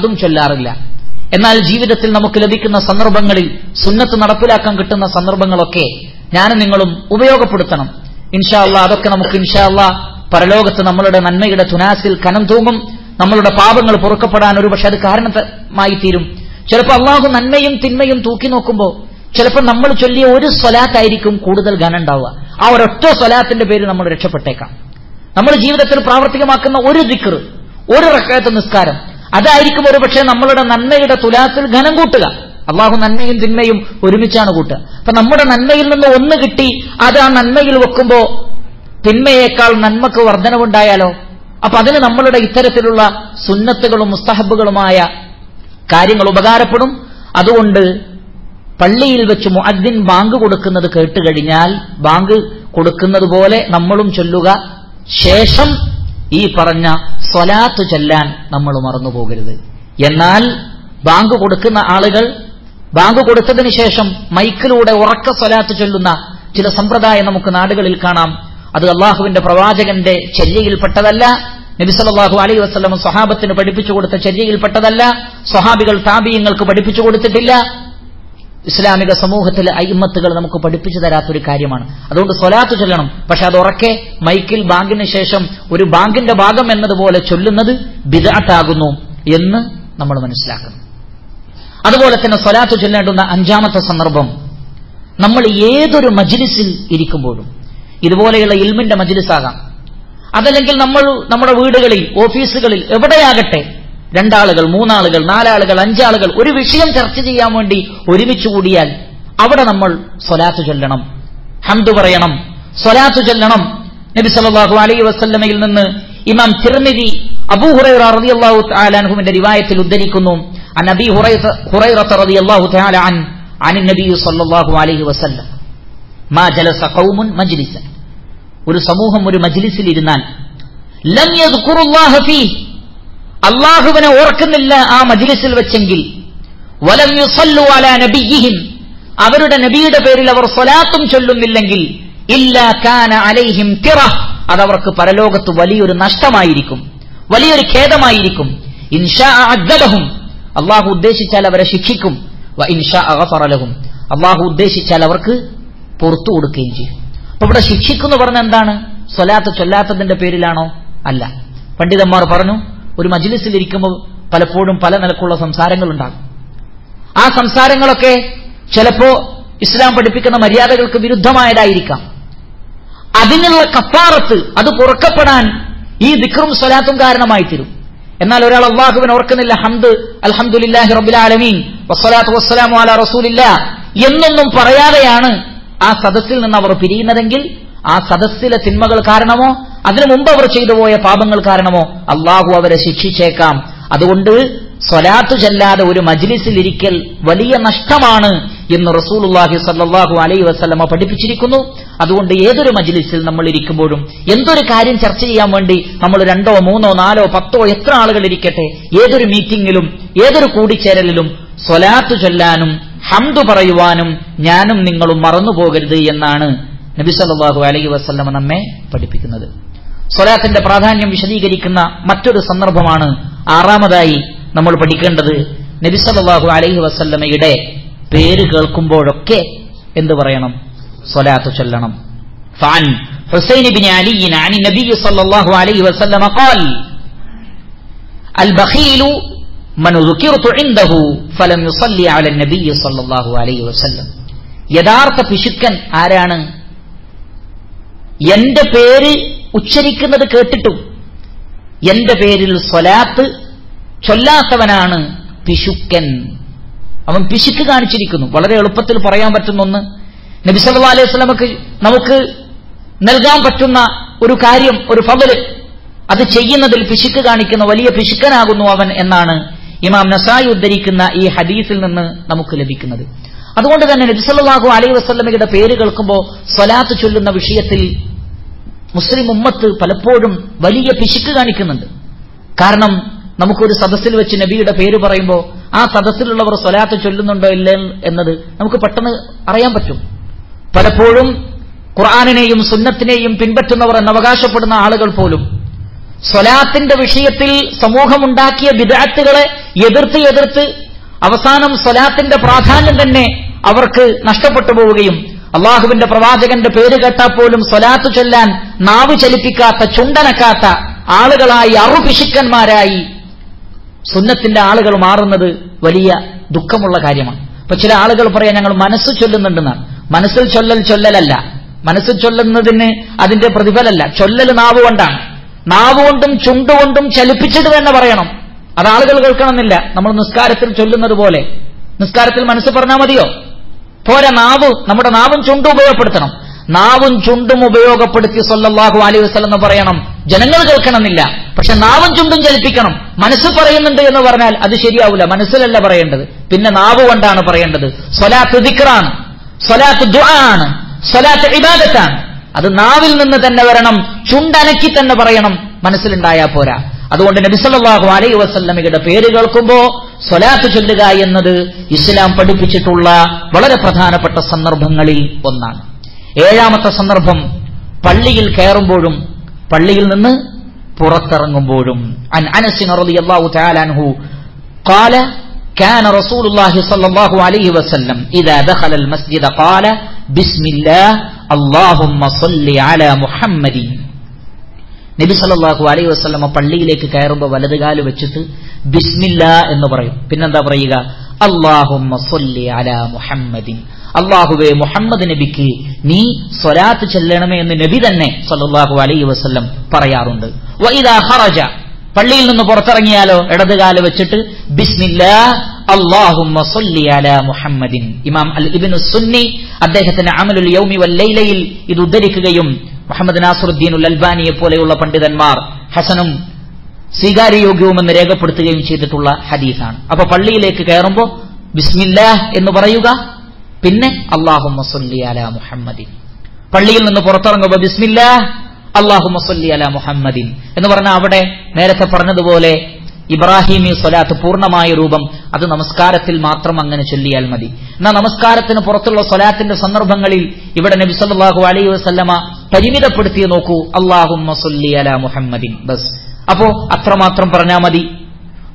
അതും ചൊല്ലാറില്ല. എന്നാൽ ജീവിതത്തിൽ നമുക്ക് ലഭിക്കുന്ന സന്ദർഭങ്ങളിൽ സുന്നത്ത് നടപ്പിലാക്കാൻ കിട്ടുന്ന സന്ദർഭങ്ങളൊക്കെ ഞാനും നിങ്ങളും ഉപയോഗപ്പെടുത്തണം. ഇൻഷാ അള്ളാ അതൊക്കെ നമുക്ക് ഇൻഷാ അള്ളാ പരലോകത്ത് നമ്മളുടെ നന്മയുടെ തുനാസിൽ കനം തൂങ്ങും. നമ്മളുടെ പാപങ്ങൾ പൊറുക്കപ്പെടാൻ ഒരു പക്ഷെ അത് കാരണമായി തീരും ചിലപ്പോൾ അള്ളാഹു നന്മയും തിന്മയും തൂക്കി നോക്കുമ്പോൾ ചിലപ്പോൾ നമ്മൾ ചൊല്ലിയ ഒരു സ്വലാത്തായിരിക്കും കൂടുതൽ ഗനം ഉണ്ടാവുക. ആ ഒരൊറ്റ സ്വലാത്തിന്റെ പേര് നമ്മൾ രക്ഷപ്പെട്ടേക്കാം. നമ്മൾ ജീവിതത്തിൽ പ്രാവർത്തികമാക്കുന്ന ഒരു ദിക്കർ ഒരു റക്കായത്ത് നിസ്കാരം അതായിരിക്കും ഒരു പക്ഷേ നമ്മളുടെ നന്മയുടെ തുലാസിൽ ഘനം കൂട്ടുക. അള്ളാഹു നന്മയും തിന്മയും ഒരുമിച്ചാണ് കൂട്ടുക. അപ്പൊ നമ്മുടെ നന്മയിൽ നിന്ന് ഒന്ന് കിട്ടി അത് ആ നന്മയിൽ വെക്കുമ്പോ തിന്മയേക്കാൾ നന്മക്ക് വർധനവുണ്ടായാലോ? അപ്പൊ അതിന് നമ്മളുടെ ഇത്തരത്തിലുള്ള സുന്നത്തുകളും മുസ്തഹബുകളുമായ കാര്യങ്ങൾ ഉപകാരപ്പെടും. അതുകൊണ്ട് പള്ളിയിൽ വെച്ച് മുഅദ്ദിൻ ബാങ്ക് കൊടുക്കുന്നത് കേട്ടുകഴിഞ്ഞാൽ ബാങ്ക് കൊടുക്കുന്നത് പോലെ നമ്മളും ചൊല്ലുക. ശേഷം ഈ പറഞ്ഞ സ്വലാത്ത് ചെല്ലാൻ നമ്മൾ മറന്നു പോകരുത്. എന്നാൽ ബാങ്ക് കൊടുക്കുന്ന ആളുകൾ ബാങ്ക് കൊടുത്തതിനു ശേഷം മൈക്കിലൂടെ ഉറക്ക സ്വലാത്ത് ചൊല്ലുന്ന ചില സമ്പ്രദായം നമുക്ക് നാടുകളിൽ കാണാം. അത് അള്ളാഹുവിന്റെ പ്രവാചകന്റെ ചര്യയിൽപ്പെട്ടതല്ല നബിസലാഹു അലൈ വസ്ലം സ്വഹാബത്തിന് പഠിപ്പിച്ചു കൊടുത്ത ചര്യയിൽപ്പെട്ടതല്ല സ്വഹാബികൾ താപീയങ്ങൾക്ക് പഠിപ്പിച്ചു കൊടുത്തിട്ടില്ല. ഇസ്ലാമിക സമൂഹത്തിൽ അയിമത്തുകൾ നമുക്ക് പഠിപ്പിച്ചു തരാത്തൊരു കാര്യമാണ്. അതുകൊണ്ട് സ്വലാത്ത് ചൊല്ലണം. പക്ഷെ അത് ഉറക്കെ മൈക്കിൽ ബാങ്കിന് ശേഷം ഒരു ബാങ്കിന്റെ ഭാഗം എന്നതുപോലെ ചൊല്ലുന്നത് ബിദാട്ടാകുന്നു എന്ന് നമ്മൾ മനസ്സിലാക്കണം അതുപോലെ തന്നെ സ്വലാത്ത് ചൊല്ലേണ്ടുന്ന അഞ്ചാമത്തെ സന്ദർഭം നമ്മൾ ഏതൊരു മജിലിസിൽ ഇരിക്കുമ്പോഴും ഇതുപോലെയുള്ള ഇൽമിന്റെ മജിലിസാകാം. അതല്ലെങ്കിൽ നമ്മൾ നമ്മുടെ വീടുകളിൽ ഓഫീസുകളിൽ എവിടെയാകട്ടെ രണ്ടാളുകൾ മൂന്നാളുകൾ നാലാളുകൾ അഞ്ചാളുകൾ ഒരു വിഷയം ചർച്ച ചെയ്യാൻ വേണ്ടി ഒരുമിച്ച് കൂടിയാൽ അവിടെ നമ്മൾ സ്വലാത്ത് ചൊല്ലണം ഹംദ് പറയണം. സ്വലാത്ത് ചൊല്ലണം. നബി സല്ലല്ലാഹു അലൈ വസല്ലമയിൽ നിന്ന് ഇമാം തിർമിദി അബൂ ഹുറൈറ തആല അൻഹുവിന്റെ റിവായത്തിൽ ഉദ്ധരിക്കുന്നു. ഹുറൈറ സല്ലല്ലാഹു അലൈഹി ജലസ ഒരു സമൂഹം ഒരു മജ്ലിസിൽ ഇരുന്നാൽ അള്ളാഹുവിനെ ഓർക്കുന്നില്ല ആ മജിലിസിൽ വെച്ചെങ്കിൽ. വലം യുസല്ലു അലാ നബിയിഹിം. അവരുടെ നബിയുടെ പേരിൽ അവർ സ്വലാത്തും ചൊല്ലുന്നില്ലെങ്കിൽ. ഇല്ല കാന അലൈഹിം തിറ അതവർക്ക് പരലോകത്ത് വലിയൊരു നഷ്ടമായിരിക്കും. വലിയൊരു ഖേദമായിരിക്കും. ഇൻഷാ അദ്ദലഹും അള്ളാഹു ഉദ്ദേശിച്ചാൽ അവരെ ശിക്ഷിക്കും. ഇൻഷാ അഗഫറലഹും. അള്ളാഹു ഉദ്ദേശിച്ചാൽ അവർക്ക് പുറത്തു കൊടുക്കുകയും ചെയ്യും. അപ്പൊ ഇവിടെ ശിക്ഷിക്കുന്നു പറഞ്ഞ എന്താണ്? സ്വലാത്ത് ചൊല്ലാത്തതിന്റെ പേരിലാണോ? അല്ല. പണ്ഡിതന്മാർ പറഞ്ഞു ഒരു മജ്ലിസിൽ ഇരിക്കുമ്പോൾ പലപ്പോഴും പല നിലക്കുള്ള സംസാരങ്ങൾ ഉണ്ടാകും ആ സംസാരങ്ങളൊക്കെ ചിലപ്പോ ഇസ്ലാം പഠിപ്പിക്കുന്ന മര്യാദകൾക്ക് വിരുദ്ധമായതായിരിക്കാം. അതിനുള്ള കപ്പാറത്ത് അത് കുറക്കപ്പെടാൻ ഈ ദിക്റും സ്വലാത്തും കാരണമായി തീരും എന്നാൽ ഒരാൾ അള്ളാഹുവിനെ ഓർക്കുന്നില്ല ഹംദ് അൽഹംദുലില്ലാഹി റബ്ബിൽ ആലമീൻ വസ്സലാത്തു വസ്സലാമു അലാ റസൂലില്ല എന്നൊന്നും പറയാതെയാണ് ആ സദസ്സിൽ നിന്ന് അവർ പിരിയുന്നതെങ്കിൽ ആ സദസ്സിലെ തിന്മകൾ കാരണമോ അതിനു മുമ്പ് അവർ ചെയ്തു പോയ പാപങ്ങൾ കാരണമോ അള്ളാഹു അവരെ ശിക്ഷിച്ചേക്കാം. അതുകൊണ്ട് സ്വലാത്തു ചെല്ലാതെ ഒരു മജ്ലിസിൽ ഇരിക്കൽ വലിയ നഷ്ടമാണ് എന്ന് റസൂലുള്ളാഹി സല്ലാഹു അലൈ വസ്ലമ പഠിപ്പിച്ചിരിക്കുന്നു. അതുകൊണ്ട് ഏതൊരു മജ്ലിസിൽ നമ്മൾ ഇരിക്കുമ്പോഴും എന്തൊരു കാര്യം ചർച്ച ചെയ്യാൻ വേണ്ടി നമ്മൾ രണ്ടോ മൂന്നോ നാലോ പത്തോ എത്ര ആളുകൾ ഇരിക്കട്ടെ ഏതൊരു മീറ്റിംഗിലും ഏതൊരു കൂടിച്ചേരലിലും സ്വലാത്തു ചൊല്ലാനും ഹംദു പറയുവാനും ഞാനും നിങ്ങളും മറന്നുപോകരുത് എന്നാണ് നബി സല്ലാഹു അലൈഹി വസ്ലമ നമ്മെ പഠിപ്പിക്കുന്നത്. സ്വലാത്തിന്റെ പ്രാധാന്യം വിശദീകരിക്കുന്ന മറ്റൊരു സന്ദർഭമാണ് ആറാമതായി നമ്മൾ പഠിക്കേണ്ടത് നബി സല്ലല്ലാഹു അലൈഹി വസല്ലമയുടെ പേര് കേൾക്കുമ്പോഴൊക്കെ എന്ത് പറയണം സ്വലാത്ത് ചൊല്ലണം ഫാൻ حسين بن علي عن النبي صلى الله عليه وسلم قال البخيل من ذكرت عنده فلم يصلي على النبي صلى الله عليه وسلم യഥാർത്ഥ പിശുക്കൻ ആരാണ് എന്റെ പേര് ഉച്ചരിക്കുന്നത് കേട്ടിട്ടും. എന്റെ പേരിൽ സ്വലാത്ത് ചൊല്ലാത്തവനാണ് പിശുക്കൻ. അവൻ പിശുക്ക് കാണിച്ചിരിക്കുന്നു. വളരെ എളുപ്പത്തിൽ പറയാൻ പറ്റുന്ന ഒന്ന് നബി സല്ലല്ലാഹു അലൈഹി സ്വലമക്ക് നമുക്ക് നൽകാൻ പറ്റുന്ന ഒരു കാര്യം ഒരു ഫബൽ അത് ചെയ്യുന്നതിൽ പിശുക്ക് കാണിക്കുന്ന വലിയ പിശുക്കനാകുന്നു അവൻ എന്നാണ് ഇമാം നസായി ഉദ്ധരിക്കുന്ന ഈ ഹദീസിൽ നിന്ന് നമുക്ക് ലഭിക്കുന്നത്. അതുകൊണ്ട് തന്നെ നബിസല്ലാഹു അലൈഹി വസല്ലമയുടെ പേര് കേൾക്കുമ്പോൾ സ്വലാത്ത് ചൊല്ലുന്ന വിഷയത്തിൽ മുസ്ലിം ഉമ്മത്ത് പലപ്പോഴും വലിയ പിശുക്ക് കാണിക്കുന്നുണ്ട്. കാരണം നമുക്കൊരു സദസ്സിൽ വെച്ച് നബിയുടെ പേര് പറയുമ്പോൾ ആ സദസ്സിലുള്ളവർ സ്വലാത്ത് ചൊല്ലുന്നുണ്ടോ ഇല്ല എന്നത് നമുക്ക് പെട്ടെന്ന് അറിയാൻ പറ്റും. പലപ്പോഴും ഖുർആാനിനെയും സുന്നത്തിനെയും പിൻപറ്റുന്നവർ എന്ന് അവകാശപ്പെടുന്ന ആളുകൾ പോലും സ്വലാത്തിന്റെ വിഷയത്തിൽ സമൂഹമുണ്ടാക്കിയ വിദാത്തുകളെ എതിർത്ത് എതിർത്ത് അവസാനം സ്വലാത്തിന്റെ പ്രാധാന്യം തന്നെ അവർക്ക് നഷ്ടപ്പെട്ടു പോവുകയും അള്ളാഹുവിന്റെ പ്രവാചകന്റെ പേര് കേട്ടാൽ പോലും സ്വലാത്ത് ചൊല്ലാൻ നാവ് ചലിപ്പിക്കാത്ത ചുണ്ടനക്കാത്ത ആളുകളായി അറുപിശുക്കന്മാരായി സുന്നത്തിന്റെ ആളുകൾ മാറുന്നത് വലിയ ദുഃഖമുള്ള കാര്യമാണ്. ഇപ്പൊ ചില ആളുകൾ പറയാൻ ഞങ്ങൾ മനസ്സ് ചൊല്ലുന്നുണ്ടെന്നാണ്. മനസ്സിൽ ചൊല്ലൽ ചൊല്ലലല്ല. മനസ്സിൽ ചൊല്ലുന്നതിന് അതിന്റെ പ്രതിഫലല്ല. ചൊല്ലൽ നാവ് കൊണ്ടാണ്. നാവ് കൊണ്ടും ചുണ്ടുകൊണ്ടും ചലിപ്പിച്ചിട്ട് തന്നെ പറയണം. അത് ആളുകൾ കേൾക്കണമെന്നില്ല. നമ്മൾ നിസ്കാരത്തിൽ ചൊല്ലുന്നത് പോലെ. നിസ്കാരത്തിൽ മനസ്സ് പറഞ്ഞാൽ മതിയോ? പോരാ നാവ് നമ്മുടെ നാവും ചുണ്ടും ഉപയോഗപ്പെടുത്തണം. നാവും ചുണ്ടും ഉപയോഗപ്പെടുത്തി സല്ലല്ലാഹു അലൈഹി വസല്ലം എന്ന് പറയണം. ജനങ്ങൾ കേൾക്കണമെന്നില്ല. പക്ഷെ നാവും ചുണ്ടും ചലിപ്പിക്കണം മനസ്സ് പറയുന്നുണ്ട് എന്ന് പറഞ്ഞാൽ അത് ശരിയാവില്ല മനസ്സിലല്ല പറയേണ്ടത്. പിന്നെ നാവ് കൊണ്ടാണ് പറയേണ്ടത്. സ്വലാത്ത് ദിക്റാണ്. സ്വലാത്ത് ദുആാണ് സ്വലാത്ത് ഇബാദത്താണ്. അത് നാവിൽ നിന്ന് തന്നെ വരണം. ചുണ്ടനക്കി തന്നെ പറയണം. മനസ്സിലുണ്ടായാ പോരാ. അതുകൊണ്ട് നബിസല്ലാഹു അലൈ വസ്ലമിയുടെ പേര് കേൾക്കുമ്പോ സ്വലാത്ത് ചൊല്ലുക എന്നത് ഇസ്ലാം പഠിപ്പിച്ചിട്ടുള്ള വളരെ പ്രധാനപ്പെട്ട സന്ദർഭങ്ങളിൽ ഒന്നാണ് ഏഴാമത്തെ സന്ദർഭം പള്ളിയിൽ കയറുമ്പോഴും പള്ളിയിൽ നിന്ന് പുറത്തിറങ്ങുമ്പോഴും അൻ അനസിൻ റളിയല്ലാഹു തആല അൻഹു قال كان رسول الله صلى الله عليه وسلم إذا دخل المسجد قال بسم الله اللهم صل على محمد നബി സല്ലല്ലാഹു അലൈഹി വസ്ലമ പള്ളിയിലേക്ക് കയറുമ്പോൾ വലതുകാൽ വെച്ചിട്ട് ബിസ്മില്ല എന്ന് പറയും. പിന്നെന്താ പറയുക? മുഹമ്മദിൻ. മുഹമ്മദ് നബിക്ക് നീ സ്വലാത്ത് ചെല്ലണമേ എന്ന് നബി തന്നെ സല്ലല്ലാഹു അലൈഹി വസ്ലം പറയാറുണ്ട്. ഖറജ. പള്ളിയിൽ നിന്ന് പുറത്തിറങ്ങിയാലോ? ഇടതുകാൽ വെച്ചിട്ട് ബിസ്മില്ല മുഹമ്മദിൻ. ഇമാം അൽ ഇബിൻ സുന്നി അദ്ദേഹത്തിന്റെ അമലുൽ യൗമി വല്ലയിലയിൽ ഇത് ഉദ്ധരിക്കുകയും മുഹമ്മദ് നാസറുദ്ദീൻ ഉൽ അൽബാനിയെ പോലെയുള്ള പണ്ഡിതന്മാർ ഹസനും സ്വീകാര്യയോഗ്യവുമെന്ന് രേഖപ്പെടുത്തുകയും ചെയ്തിട്ടുള്ള ഹദീസാണ്. അപ്പൊ പള്ളിയിലേക്ക് കയറുമ്പോൾ ബിസ്മില്ലാഹ് എന്ന് പറയുക പിന്നെ അള്ളാഹു സല്ലി അല മുഹമ്മദിൻ. പള്ളിയിൽ നിന്ന് പുറത്തിറങ്ങുമ്പോൾ ബിസ്മില്ലാഹ് അള്ളാഹു സല്ലി അല മുഹമ്മദിൻ. എന്ന് പറഞ്ഞാൽ അവിടെ നേരത്തെ പറഞ്ഞതുപോലെ ഇബ്രാഹിമി സ്വലാത്ത് പൂർണമായ രൂപം അത് നമസ്കാരത്തിൽ മാത്രം അങ്ങനെ ചൊല്ലിയാൽ മതി. എന്നാൽ നമസ്കാരത്തിന് പുറത്തുള്ള സ്വലാത്തിന്റെ സന്ദർഭങ്ങളിൽ ഇവിടെ നബി സല്ലല്ലാഹു അലൈഹി വസല്ലമ പരിമിതപ്പെടുത്തി നോക്കൂ അള്ളാഹുമ്മ സല്ലി അലാ മുഹമ്മദിൻ. ബസ്. അപ്പോ അത്രമാത്രം പറഞ്ഞാൽ മതി.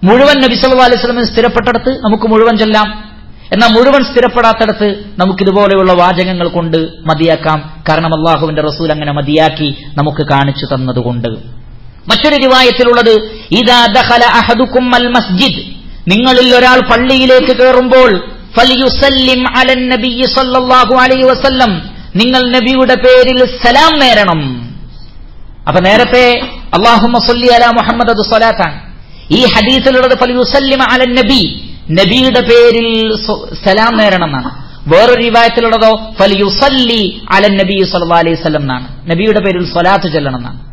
മുഴുവൻ നബി സല്ലാ അലൈഹി സ്വലമിന് സ്ഥിരപ്പെട്ടിടത്ത് നമുക്ക് മുഴുവൻ ചൊല്ലാം. എന്നാൽ മുഴുവൻ സ്ഥിരപ്പെടാത്തടത്ത് നമുക്കിതുപോലെയുള്ള വാചകങ്ങൾ കൊണ്ട് മതിയാക്കാം. കാരണം അള്ളാഹുവിന്റെ റസൂൽ അങ്ങനെ മതിയാക്കി നമുക്ക് കാണിച്ചു തന്നതുകൊണ്ട്. മറ്റൊരു രൂപായത്തിലുള്ളത് ഇതാ ദഹല അഹദുക്കും അൽ മസ്ജിദ്. നിങ്ങളിൽ ഒരാൾ പള്ളിയിലേക്ക് കയറുമ്പോൾ സല്ലല്ലാഹു അലൈഹി വസല്ലം. നിങ്ങൾ നബിയുടെ പേരിൽ സലാം നേരണം. അപ്പൊ നേരത്തെ അള്ളാഹുമ്മ സല്ലി അലാ മുഹമ്മദ് അത് ഈ ഹദീസിലുള്ളത് ഫലിയുസല്ലിം അലൻ നബി. നബിയുടെ പേരിൽ സലാം നേരണം എന്നാണ് വേറൊരു രൂപായത്തിലുള്ളതോ ഫലിയുസല്ലി അലൻ നബി സല്ലാ അലൈഹി വസല്ലം എന്നാണ്. നബിയുടെ പേരിൽ സ്വലാത്ത് ചെല്ലണം എന്നാണ്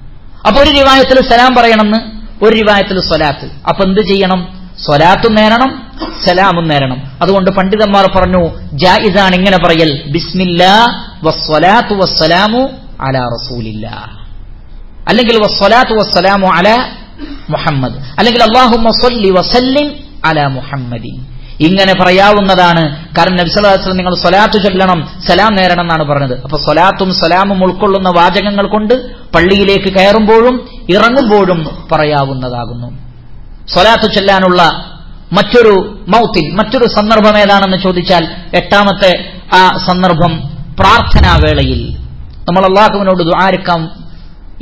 അപ്പൊ ഒരു റിവായത്തിൽ സലാം പറയണമെന്ന് ഒരു റിവായത്തിൽ സ്വലാത്ത്. അപ്പൊ എന്ത് ചെയ്യണം? സ്വലാത്തും നേരണം സലാമും നേരണം. അതുകൊണ്ട് പണ്ഡിതന്മാർ പറഞ്ഞു ജായിദാണ് ഇങ്ങനെ പറയൽ. ബിസ്മില്ലാ വസ്വലാത്തു വസ്സലാമു അല റസൂലില്ല. അല്ലെങ്കിൽ വസ്വലാത്തു വസ്സലാമു അല മുഹമ്മദ്. അല്ലെങ്കിൽ അള്ളാഹു സല്ലി വസല്ലിം അല മുഹമ്മദി. ഇങ്ങനെ പറയാവുന്നതാണ്. കാരണം നബി സല്ലല്ലാഹു അലൈഹി വസല്ലം നിങ്ങൾ സ്വലാത്ത് ചൊല്ലണം സലാം നേരണം എന്നാണ് പറഞ്ഞത്. അപ്പൊ സ്വലാത്തും സലാമും ഉൾക്കൊള്ളുന്ന വാചകങ്ങൾ കൊണ്ട് പള്ളിയിലേക്ക് കയറുമ്പോഴും ഇറങ്ങുമ്പോഴും പറയാവുന്നതാകുന്നു. സ്വലാത്ത് ചൊല്ലാനുള്ള മറ്റൊരു മൗത്തിൻ മറ്റൊരു സന്ദർഭം ഏതാണെന്ന് ചോദിച്ചാൽ എട്ടാമത്തെ ആ സന്ദർഭം പ്രാർത്ഥനാവേളയിൽ നമ്മൾ അള്ളാഹുവിനോട് ദ്വാരക്കാം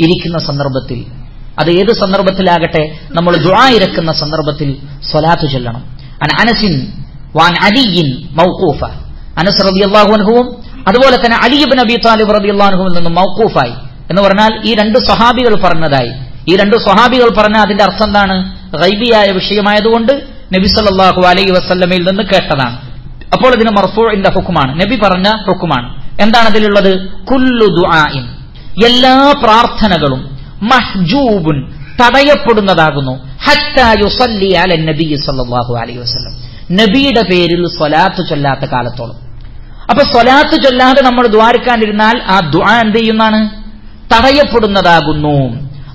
ഇരിക്കുന്ന സന്ദർഭത്തിൽ. അത് ഏത് സന്ദർഭത്തിലാകട്ടെ നമ്മൾ ദുആ ഇരക്കുന്ന സന്ദർഭത്തിൽ സ്വലാത്ത് ചൊല്ലണം. അൻ അനസിൻ വാൻ അലിയിൻ മൗഖൂഫ അനസ് റളിയല്ലാഹു അൻഹുവും അതുപോലെ തന്നെ അലിബ് നബി താലിബ് റബി അള്ളാഹുവിൽ നിന്നും മൗക്കൂഫായി എന്ന് പറഞ്ഞാൽ ഈ രണ്ട് സ്വഹാബികൾ പറഞ്ഞതായി. ഈ രണ്ട് സ്വഹാബികൾ പറഞ്ഞ അതിന്റെ അർത്ഥം എന്താണ്? റൈബിയായ വിഷയമായതുകൊണ്ട് നബി സല്ലാഹു അലൈഹി വസല്ലമയിൽ നിന്ന് കേട്ടതാണ്. അപ്പോൾ ഇതിന് മർഫൂഇന്റെ ഹുക്കുമാണ്. നബി പറഞ്ഞ ഹുക്കുമാണ്. എന്താണ് അതിലുള്ളത്? കുല്ലു ദുആഇൻ. എല്ലാ പ്രാർത്ഥനകളും മഹ്ജൂബുൻ തടയപ്പെടുന്നതാകുന്നു. അലൈഹി നബിയുടെ പേരിൽ സ്വലാത്ത് ചൊല്ലാത്ത കാലത്തോളം. അപ്പൊ സ്വലാത്ത് ചൊല്ലാതെ നമ്മൾ ദ്വാരക്കാണ്ടിരുന്നാൽ ആ ദ്വാ എന്ത് ചെയ്യുന്നതാണ് തടയപ്പെടുന്നതാകുന്നു.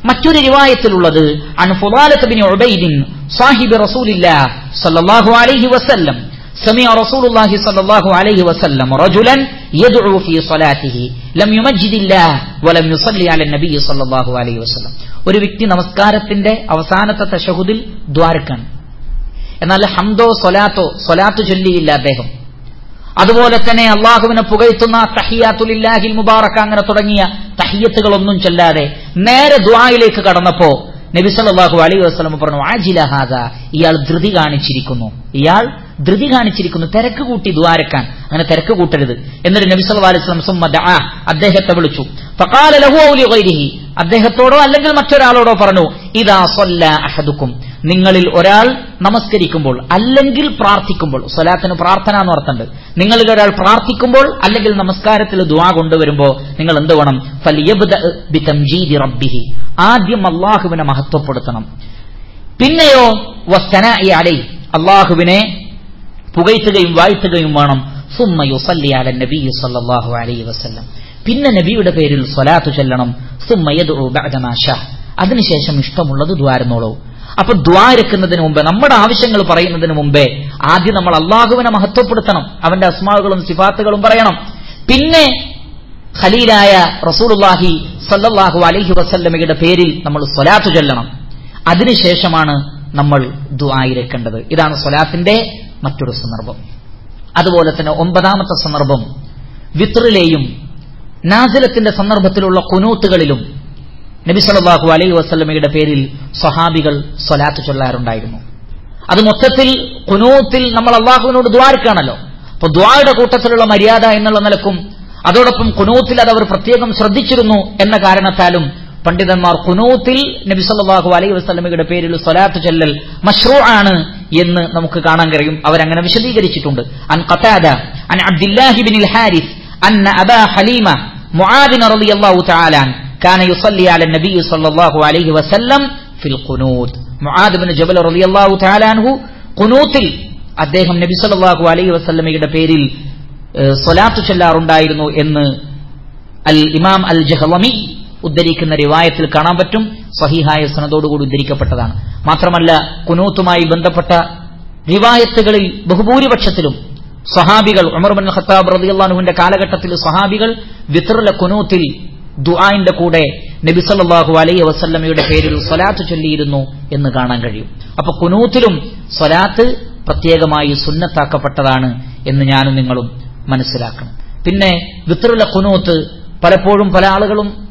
മറ്റൊരു റിവായത്തിലുള്ളത് അൻ ഫുദാലത്ത് ബിൻ ഉബൈദിൻ സാഹിബ് റസൂലില്ലാ സല്ലല്ലാഹു അലൈഹി വസല്ലം سمع رسول الله صلى الله عليه وسلم رجلا يدعو في صلاته لم يمجد الله ولم يصلي على النبي صلى الله عليه وسلم ഒരു വ്യക്തി നമസ്കാരത്തിന്റെ അവസാനത്തെ തശഹുദിൽ ദ്വാരക്കാണ് എന്നാൽ ഹംദോ സ്വലാത്തോ സ്വലാത്ത് ചൊല്ലിയില്ല അദ്ദേഹം അതുപോലെ തന്നെ അള്ളാഹുവിനെ പുകഴ്ത്തുന്ന തഹിയാത്തുലില്ലാഹിൽ മുബാറക്ക അങ്ങനെ തുടങ്ങിയ തഹിയത്തുകളൊന്നും ചൊല്ലാതെ നേരെ ദ്വായിലേക്ക് കടന്നപ്പോ നബി സല്ലല്ലാഹു അലൈഹി വസല്ലം പറഞ്ഞു ആജിലഹാദ ഇയാൾ ധൃതി കാണിച്ചിരിക്കുന്നു. ഇയാൾ ധൃതി കാണിച്ചിരിക്കുന്നു. തിരക്ക് കൂട്ടി ദ്വാരക്കാൻ. അങ്ങനെ തിരക്ക് കൂട്ടരുത്. എന്നിട്ട് നബി സല്ലല്ലാഹു അലൈഹി വസല്ലം ആ അദ്ദേഹത്തെ വിളിച്ചു. ലഹു അദ്ദേഹത്തോടോ അല്ലെങ്കിൽ മറ്റൊരാളോടോ പറഞ്ഞു ഇതാ സല്ല അഹദുക്കും. നിങ്ങളിൽ ഒരാൾ നമസ്കരിക്കുമ്പോൾ അല്ലെങ്കിൽ പ്രാർത്ഥിക്കുമ്പോൾ സ്വലാത്തിന് പ്രാർത്ഥന എന്ന് അർത്ഥമുണ്ട് നിങ്ങളിൽ ഒരാൾ പ്രാർത്ഥിക്കുമ്പോൾ അല്ലെങ്കിൽ നമസ്കാരത്തിൽ ദുആ കൊണ്ടുവരുമ്പോൾ നിങ്ങൾ എന്ത് വേണം? റബ്ബിഹി. ആദ്യം അള്ളാഹുവിനെ മഹത്വപ്പെടുത്തണം. പിന്നെയോ അള്ളാഹുവിനെ പുകഴ്ത്തുകയും വാഴ്ത്തുകയും വേണം. വസല്ലം. പിന്നെ നബിയുടെ പേരിൽ സ്വലാത്തു ചൊല്ലണം. സുമ്മ യദ്ഉ ബഅദ മാ അതിനുശേഷം ഇഷ്ടമുള്ളത് ദ്വാരുന്നോളൂ അപ്പൊ ദ്വാരക്കുന്നതിന് മുമ്പേ നമ്മുടെ ആവശ്യങ്ങൾ പറയുന്നതിന് മുമ്പേ ആദ്യം നമ്മൾ അള്ളാഹുവിനെ മഹത്വപ്പെടുത്തണം അവന്റെ അസ്മാവുകളും സിഫാത്തുകളും പറയണം. പിന്നെ ഖലീലായ റസൂലുള്ളാഹി സല്ലാഹു അലഹി വസല്ലമയുടെ പേരിൽ നമ്മൾ സ്വലാത്ത് ചൊല്ലണം. അതിനുശേഷമാണ് നമ്മൾ ദുആയിരക്കേണ്ടത് ഇതാണ് സ്വലാത്തിന്റെ മറ്റൊരു സന്ദർഭം. അതുപോലെ തന്നെ ഒമ്പതാമത്തെ സന്ദർഭം വിത്രിലെയും നാസിലത്തിന്റെ സന്ദർഭത്തിലുള്ള കുനൂത്തുകളിലും നബി സല്ലല്ലാഹു അലൈഹി വസ്ലമയുടെ പേരിൽ സ്വഹാബികൾ സ്വലാത്ത് ചൊല്ലാറുണ്ടായിരുന്നു. അത് മൊത്തത്തിൽ കുനൂത്തിൽ നമ്മൾ അള്ളാഹുവിനോട് ദ്വാരക്കാണല്ലോ അപ്പൊ ദ്വാരുടെ കൂട്ടത്തിലുള്ള മര്യാദ എന്നുള്ള നിലക്കും അതോടൊപ്പം കുനൂത്തിൽ അത് അവർ പ്രത്യേകം ശ്രദ്ധിച്ചിരുന്നു എന്ന കാരണത്താലും പണ്ഡിതന്മാർ കുനൂത്തിൽ നബി സല്ലല്ലാഹു അലൈഹി വസ്ലമയുടെ പേരിൽ സ്വലാത്ത് ചൊല്ലൽ മഷ്റൂ ആണ് എന്ന് നമുക്ക് കാണാൻ കഴിയും. അവരങ്ങനെ വിശദീകരിച്ചിട്ടുണ്ട്. അൻ കത്താദ അൻ അബ്ദുല്ലാഹിബിൻ ഹാരിസ് അൻ അബാ ഹലീമ മുആബിൻ റളിയല്ലാഹു തആല كان يصلي على النبي صلى الله عليه وسلم في القنوت മുആദ് ബിൻ ജബൽ റളിയല്ലാഹു തആല അൻഹു ഖുനൂത്തിൽ അദ്ദേഹം നബി സല്ലല്ലാഹു അലൈഹി വസല്ലമയുടെ പേരിൽ ഏഹ്, സ്വലാത്ത് ചൊല്ലാറുണ്ടായിരുന്നു എന്ന് അൽ ഇമാം അൽ ജഹ്ലമി ഉദ്ധരിക്കുന്ന റിവായത്തിൽ കാണാൻ പറ്റും സഹിഹായ സനദോടുകൂടി ഉദ്ധരിക്കപ്പെട്ടതാണ് മാത്രമല്ല കുനൂത്തുമായി ബന്ധപ്പെട്ട റിവായത്തുകളിൽ ബഹുഭൂരിപക്ഷത്തിലും സഹാബികൾ ഉമർ ബിൻ ഖത്താബ് റളിയല്ലാഹുവിന്റെ കാലഘട്ടത്തിൽ സഹാബികൾ വിത്റിലെ കുനൂത്തിൽ ദുആന്റെ കൂടെ നബി സല്ലാഹു അലൈ വസല്ലമയുടെ പേരിൽ സ്വലാത്ത് ചൊല്ലിയിരുന്നു എന്ന് കാണാൻ കഴിയും. അപ്പൊ കുനൂത്തിലും സ്വലാത്ത് പ്രത്യേകമായി സുന്നത്താക്കപ്പെട്ടതാണ് എന്ന് ഞാനും നിങ്ങളും മനസ്സിലാക്കണം. പിന്നെ വിത്റുള്ള കുനൂത്ത് പലപ്പോഴും പല ആളുകളും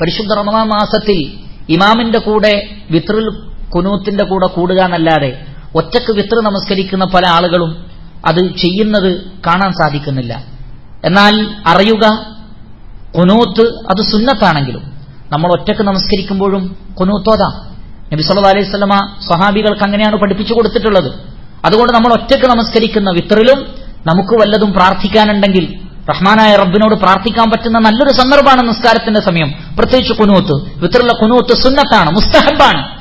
പരിശുദ്ധ റമദാൻ മാസത്തിൽ ഇമാമിന്റെ കൂടെ വിത്റിൽ കുനൂത്തിന്റെ കൂടെ കൂടുക എന്നല്ലാതെ ഒറ്റയ്ക്ക് വിത്ര നമസ്കരിക്കുന്ന പല ആളുകളും അത് ചെയ്യുന്നത് കാണാൻ സാധിക്കുന്നില്ല. എന്നാൽ അറിയുക കുനൂത്ത് അത് സുന്നത്താണെങ്കിലും. നമ്മൾ ഒറ്റയ്ക്ക് നമസ്കരിക്കുമ്പോഴും കുനൂത്തോതാം നബി സല്ലാ അലൈഹി വസല്ലമ സ്വഹാബികൾക്ക് അങ്ങനെയാണ് പഠിപ്പിച്ചു കൊടുത്തിട്ടുള്ളത്. അതുകൊണ്ട് നമ്മൾ ഒറ്റയ്ക്ക് നമസ്കരിക്കുന്ന വിത്രിലും നമുക്ക് വല്ലതും പ്രാർത്ഥിക്കാനുണ്ടെങ്കിൽ റഹ്മാനായ റബ്ബിനോട് പ്രാർത്ഥിക്കാൻ പറ്റുന്ന നല്ലൊരു സന്ദർഭമാണ് നിസ്കാരത്തിന്റെ സമയം. പ്രത്യേകിച്ച് കുനൂത്ത്. വിത്തറിലെ കുനൂത്ത് സുന്നത്താണ് മുസ്തഹബാണ്.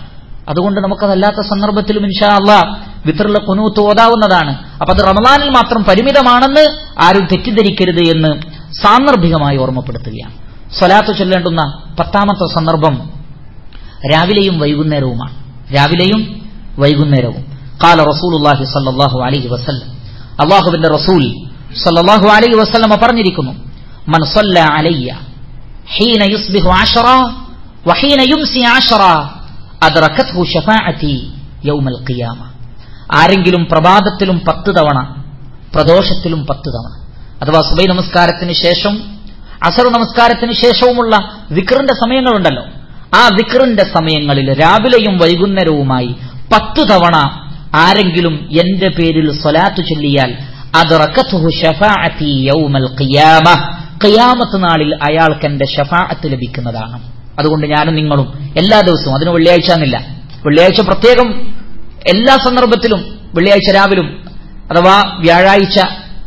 അതുകൊണ്ട് നമുക്കതല്ലാത്ത സന്ദർഭത്തിലും ഇൻഷാ അള്ളാ വിത്തറിലെ കുനൂത്ത് ഓതാവുന്നതാണ്. അപ്പൊ അത് റമദാനിൽ മാത്രം പരിമിതമാണെന്ന് ആരും തെറ്റിദ്ധരിക്കരുത് എന്ന് സാന്ദർഭികമായി ഓർമ്മപ്പെടുത്തുകയാണ്. സ്വലാത്ത് ചൊല്ലേണ്ടുന്ന പത്താമത്തെ സന്ദർഭം രാവിലെയും വൈകുന്നേരവുമാണ്. രാവിലെയും വൈകുന്നേരവും. കാല റസൂലുള്ളാഹി സല്ലാഹു അലൈഹി വസല്ലം. അള്ളാഹുവിന്റെ റസൂൽ സല്ലാഹു അലൈഹി വസല്ലമ പറഞ്ഞിരിക്കുന്നു അലയ്യ ഹീന വഹീന യുംസി ഷഫാഅതി യൗമൽ ഖിയാമ. ആരെങ്കിലും പ്രഭാതത്തിലും പത്ത് തവണ പ്രദോഷത്തിലും പത്ത് തവണ അഥവാ സുബൈ നമസ്കാരത്തിന് ശേഷം അസർ നമസ്കാരത്തിന് ശേഷവുമുള്ള വിക്റിന്റെ സമയങ്ങളുണ്ടല്ലോ. ആ വിക്റിന്റെ സമയങ്ങളിൽ രാവിലെയും വൈകുന്നേരവുമായി പത്ത് തവണ ആരെങ്കിലും എന്റെ പേരിൽ സ്വലാത്തു ചൊല്ലിയാൽ ഖിയാമത്ത് നാളിൽ അയാൾക്ക് എന്റെ ഷഫാഅത്ത് ലഭിക്കുന്നതാണ്. അതുകൊണ്ട് ഞാനും നിങ്ങളും എല്ലാ ദിവസവും അതിന് വെള്ളിയാഴ്ച എന്നില്ല. വെള്ളിയാഴ്ച പ്രത്യേകം എല്ലാ സന്ദർഭത്തിലും വെള്ളിയാഴ്ച രാവിലും അഥവാ വ്യാഴാഴ്ച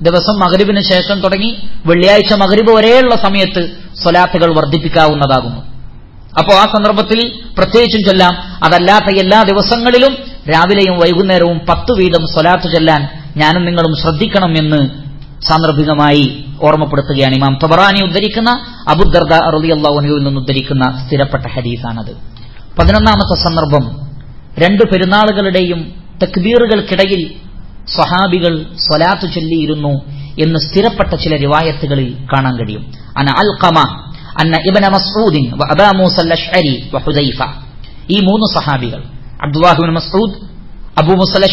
ദിവസം മകരിബിന് ശേഷം തുടങ്ങി വെള്ളിയാഴ്ച മകരിബ് വരെയുള്ള സമയത്ത് സ്വലാത്തുകൾ വർദ്ധിപ്പിക്കാവുന്നതാകുന്നു. അപ്പോൾ ആ സന്ദർഭത്തിൽ പ്രത്യേകിച്ചും ചൊല്ലാം അതല്ലാത്ത എല്ലാ ദിവസങ്ങളിലും രാവിലെയും വൈകുന്നേരവും പത്തു വീതം സ്വലാത്ത് ചൊല്ലാൻ ഞാനും നിങ്ങളും ശ്രദ്ധിക്കണം എന്ന് സാന്ദർഭികമായി ഓർമ്മപ്പെടുത്തുകയാണ് ഇമാം തബറാനി ഉദ്ധരിക്കുന്ന അബുദർദ അറുദിയല്ലാഹുനുവിൽ നിന്ന് ഉദ്ധരിക്കുന്ന സ്ഥിരപ്പെട്ട ഹദീസാണത്. പതിനൊന്നാമത്തെ സന്ദർഭം രണ്ട് പെരുന്നാളുകളുടെയും തക്ബീറുകൾക്കിടയിൽ സ്വഹാബികൾ സ്വലാത്തു ചൊല്ലിയിരുന്നു എന്ന് സ്ഥിരപ്പെട്ട ചില റിവായത്തുകളിൽ കാണാൻ കഴിയും. അന്ന ഇബന മസ്ഊദിൻ മൂസൽ ഈ മൂന്ന് സഹാബികൾ അബ്ദുല്ലാഹിബ്നു മസ്ഊദ് അബൂ മുസൽ